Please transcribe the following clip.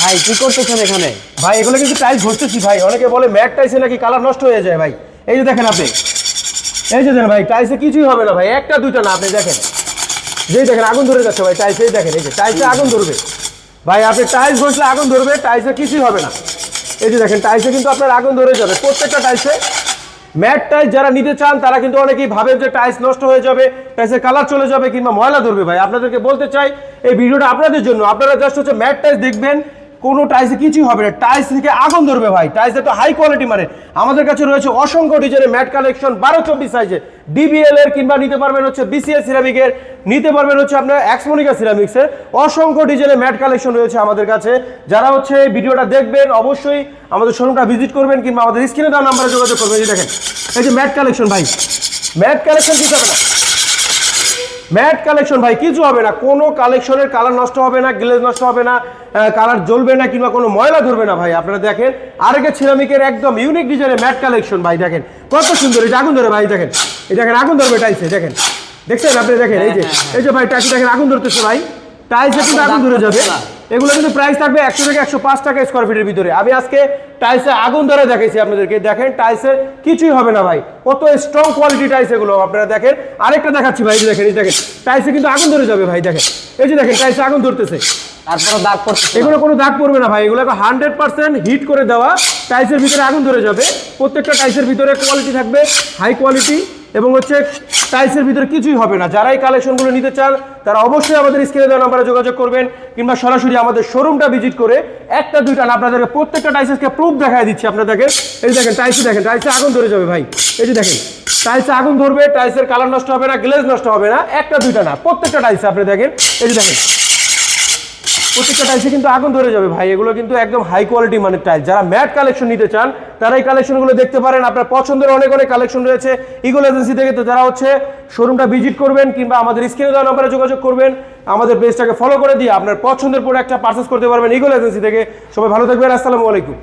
ভাই, কি করতেছেন এখানে? ভাই, এগুলো কিন্তু টাইলস ঘষতেছি ভাই। অনেকে বলে ম্যাট টাইসে নাকি কালার নষ্ট হয়ে যায় ভাই। এই যে দেখেন আপনি। এই যে দেখেন ভাই টাইসে কিছুই হবে না ভাই। একটা, দুইটা না, আপনি দেখেন। যেই দেখেন, আগুন ধরে যাচ্ছে ভাই টাইসে দেখেন, এই যে টাইসে আগুন ধরবে। ভাই, আপনি টাইলস ঘষলে আগুন ধরবে টাইসে কিছুই হবে না। এই যে দেখেন টাইসে কিন্তু আপনার আগুন ধরে যাবে। প্রত্যেকটা টাইসে ম্যাট টাইস যারা নিতে চান, তারা কিন্তু অনেকেই ভাবেন যে টাইলস নষ্ট হয়ে যাবে টাইসের কালার চলে যাবে কিংবা ময়লা ধরবে ভাই। আপনাদেরকে বলতে চাই, এই ভিডিওটা আপনাদের জন্য। আপনারা জাস্ট হচ্ছে ম্যাট টাইস দেখবেন কোনো টাইসে কিছুই হবে না। টাইস থেকে আগুন ধরবে ভাই। টাইস তো হাই কোয়ালিটি মানে। আমাদের কাছে রয়েছে অসংখ্য ডিজাইনের ম্যাট কালেকশন বারো চব্বিশ সাইজে ডিবিএল এর কিংবা নিতে পারবেন হচ্ছে বিসিএস সিরামিকের নিতে পারবেন হচ্ছে আপনার এক্সমোনিকা সিরামিক্সের অসংখ্য ডিজাইনের ম্যাট কালেকশন রয়েছে আমাদের কাছে। যারা হচ্ছে ভিডিওটা দেখবেন, অবশ্যই আমাদের শোরুমটা ভিজিট করবেন কিংবা আমাদের স্ক্রিনে দেওয়া নাম্বারে যোগাযোগ করবেন। দেখেন, এই যে ম্যাট কালেকশন ভাই। ম্যাট কালেকশন কি হবে না ম্যাট কালেকশন ভাই কিছু হবে না। কোনো কালেকশনের কালার নষ্ট হবে না গ্লেজ নষ্ট হবে না কালার জ্বলবে না কিংবা কোনো ময়লা ধরবে না ভাই। আপনারা দেখেন আরেকে সিরামিকের একদম ইউনিক ডিজাইনের ম্যাট কালেকশন ভাই দেখেন। কত সুন্দর এই যে আগুন ধরে ভাই দেখেন। এই দেখেন আগুন ধরবে টাইসে দেখেন। দেখছেন আপনি দেখেন এই যে এই যে ভাই টাইসে দেখেন আগুন ধরতেছে ভাই। টাইসে কিন্তু আগুন ধরে যাবে। এগুলো কিন্তু প্রাইস থাকবে একশো থেকে একশো পাঁচ টাকা স্কোয়ার ফিটের ভিতরে। আমি আজকে টাইসে আগুন ধরে দেখাইছি আপনাদেরকে। দেখেন টাইসে কিছুই হবে না ভাই। কত স্ট্রং কোয়ালিটি টাইস এগুলো আপনারা দেখেন। আরেকটা দেখাচ্ছি ভাই দেখেন এই দেখেন। টাইসে কিন্তু আগুন ধরে যাবে ভাই দেখেন। এই যে দেখেন টাইসে আগুন ধরতেছে। তারপরে দাগ এগুলো কোনো দাগ পড়বে না ভাই। এগুলো হান্ড্রেড পার্সেন্ট হিট করে দেওয়া। টাইসের ভিতরে আগুন ধরে যাবে। প্রত্যেকটা টাইসের ভিতরে কোয়ালিটি থাকবে হাই কোয়ালিটি এবং হচ্ছে টাইসের ভিতরে কিছুই হবে না। যারা এই কালেকশনগুলো নিতে চান, তারা অবশ্যই আমাদের স্ক্রিনে দেওয়া নাম্বারে যোগাযোগ করবেন কিংবা সরাসরি আমাদের শোরুমটা ভিজিট করে একটা, দুইটা আপনাদেরকে প্রত্যেকটা টাইসেসকে প্রুফ দেখায় দিচ্ছি আপনাদেরকে। এই দেখেন, টাইসে দেখেন, টাইসে আগুন ধরে যাবে ভাই। এই যে দেখেন, টাইসে আগুন ধরবে, টাইসের কালার নষ্ট হবে না গ্লেজ নষ্ট হবে না, একটা, দুইটা না, প্রত্যেকটা টাইসে আপনি দেখেন। এই যে দেখেন প্রত্যেকটা টাইলসে কিন্তু আগুন ধরে যাবে ভাই। এগুলো কিন্তু একদম হাই কোয়ালিটি মানের টাইল যারা ম্যাট কালেকশন নিতে চান, তারা এই কালেকশনগুলো দেখতে পারেন। আপনার পছন্দের অনেক অনেক কালেকশন রয়েছে ইগল এজেন্সি থেকে। তো যারা হচ্ছে শোরুমটা ভিজিট করবেন কিংবা আমাদের স্ক্রিনে দেওয়া নম্বরে যোগাযোগ করবেন, আমাদের পেজটাকে ফলো করে দিয়ে আপনার পছন্দের প্রোডাক্টটা পারচেস করতে পারবেন ইগল এজেন্সি থেকে। সবাই ভালো থাকবেন। আসসালামু আলাইকুম।